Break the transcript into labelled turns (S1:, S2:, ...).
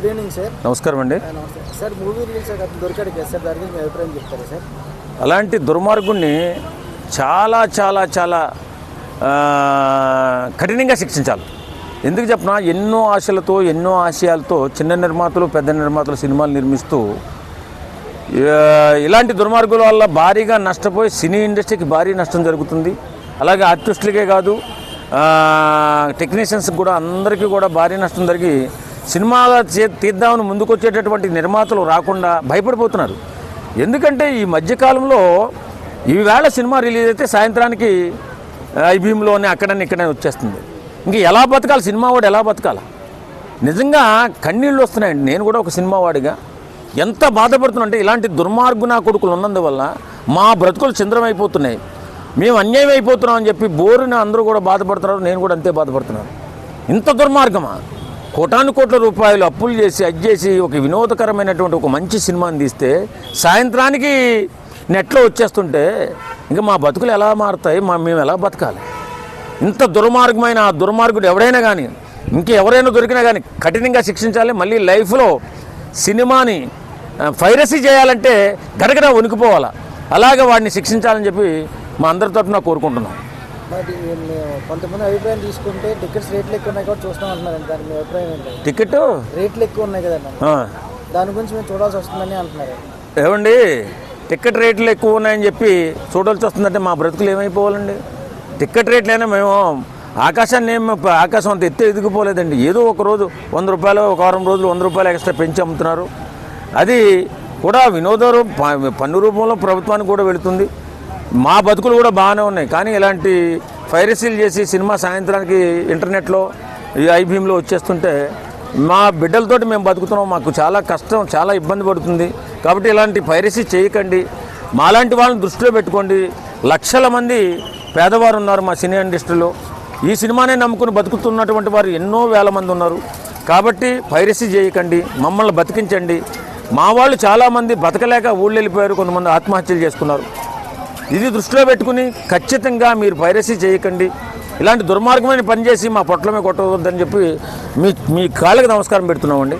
S1: Good evening sir
S2: నమస్కారం అండి.
S1: Sir movie release అతను దొరికాడు కదా సార్ దాని గురించి మీ అభిప్రాయం చెప్తారా సార్
S2: అలాంటి దుర్మార్గుణ్ణి చాలా చాలా చాలా కఠినంగా శిక్షించాలి. ఎందుకు చెప్పినా? ఎన్నో ఆశలతో ఎన్నో ఆశయాలతో చిన్న నిర్మాతలు పెద్ద నిర్మాతలు సినిమాలు నిర్మిస్తూ ఇలాంటి దుర్మార్గుల వల్ల భారీగా నష్టపోయి సినీ ఇండస్ట్రీకి భారీ నష్టం జరుగుతుంది. అలాగే ఆర్టిస్టులకే కాదు టెక్నీషియన్స్కి కూడా అందరికీ కూడా భారీ నష్టం జరిగి సినిమాగా చే- తీద్దామని ముందుకొచ్చేటటువంటి నిర్మాతలు రాకుండా భయపడిపోతున్నారు. ఎందుకంటే ఈ మధ్యకాలంలో ఈవేళ సినిమా రిలీజ్ అయితే సాయంత్రానికి ఐబీఎంలోనే అక్కడనే ఇక్కడనే వచ్చేస్తుంది. ఇంక ఎలా బతకాలి? సినిమా వాడు ఎలా బతకాలి? నిజంగా కన్నీళ్ళు వస్తున్నాయండి. నేను కూడా ఒక సినిమా వాడిగా. ఎంత బాధపడుతున్నా అంటే ఇలాంటి దుర్మార్గు నా కొడుకులు ఉన్నందువల్ల మా బ్రతుకులు చింద్రమైపోతున్నాయి. మేము అన్యాయం అయిపోతున్నాం అని చెప్పి బోరున అందరూ కూడా బాధపడుతున్నారు. నేను కూడా అంతే బాధపడుతున్నాను. ఇంత దుర్మార్గమా? కోటాను కోట్ల రూపాయలు అప్పులు చేసి అది చేసి ఒక వినోదకరమైనటువంటి ఒక మంచి సినిమాని తీస్తే సాయంత్రానికి నెట్లో వచ్చేస్తుంటే ఇంకా మా బతుకులు ఎలా మారుతాయి మా మేము ఎలా బతకాలి? ఇంత దుర్మార్గమైన ఆ దుర్మార్గుడు ఎవడైనా కానీ ఇంకెవరైనా దొరికినా కానీ కఠినంగా శిక్షించాలి మళ్ళీ లైఫ్లో సినిమాని ఫైరసీ చేయాలంటే గడగడ వణికిపోవాలా. అలాగే వాడిని శిక్షించాలని చెప్పి మా అందరితో నా కోరుకుంటున్నాం.
S1: కొంతమంది అభిప్రాయం తీసుకుంటే టికెట్స్ రేట్లు ఎక్కువ ఉన్నాయి కాబట్టి చూస్తాం అంటున్నారండి దాని మీ అభిప్రాయం ఏంటి?
S2: టికెట్?
S1: రేట్లు ఎక్కువ ఉన్నాయి కదండి దాని గురించి మేము చూడాల్సి వస్తుందని అంటున్నారు.
S2: ఏమండి? టికెట్ రేట్లు ఎక్కువ ఉన్నాయని చెప్పి చూడాల్సి వస్తుందంటే మా బ్రతుకులు ఏమైపోవాలండి? టికెట్ రేట్లైనా మేము ఆకాశాన్ని ఏం ఆకాశం అంత ఎత్తే ఎదిగిపోలేదండి. ఏదో ఒక రోజు వంద రూపాయలు ఒక వారం రోజులు వంద రూపాయలు ఎక్స్ట్రా పెంచి అమ్ముతున్నారు. అది కూడా వినోద రూ- ప- పన్ను రూపంలో ప్రభుత్వానికి కూడా వెళుతుంది. మా బతుకులు కూడా బాగానే ఉన్నాయి. కానీ ఇలాంటి ఫైరసీలు చేసి సినిమా సాయంత్రానికి ఇంటర్నెట్లో ఈ ఐబీఎంలో వచ్చేస్తుంటే మా బిడ్డలతోటి మేము బతుకుతున్నాం. మాకు చాలా కష్టం చాలా ఇబ్బంది పడుతుంది. కాబట్టి ఇలాంటి పైరసీ చేయకండి. మాలాంటి వాళ్ళని దృష్టిలో పెట్టుకోండి. లక్షల మంది పేదవారు ఉన్నారు మా సినీ ఇండస్ట్రీలో. ఈ సినిమానే నమ్ముకుని బతుకుతున్నటువంటి వారు ఎన్నో వేల మంది ఉన్నారు. కాబట్టి పైరసీ చేయకండి. మమ్మల్ని బతికించండి. మా వాళ్ళు చాలామంది బతకలేక ఊళ్ళు వెళ్ళిపోయారు కొంతమంది ఆత్మహత్యలు చేసుకున్నారు. ఇది దృష్టిలో పెట్టుకుని ఖచ్చితంగా మీరు పైరసీ చేయకండి. ఇలాంటి దుర్మార్గమైన పనిచేసి మా పొట్లమే కొట్టవద్దని చెప్పి మీ మీ కాళ్ళకి నమస్కారం పెడుతున్నామండి.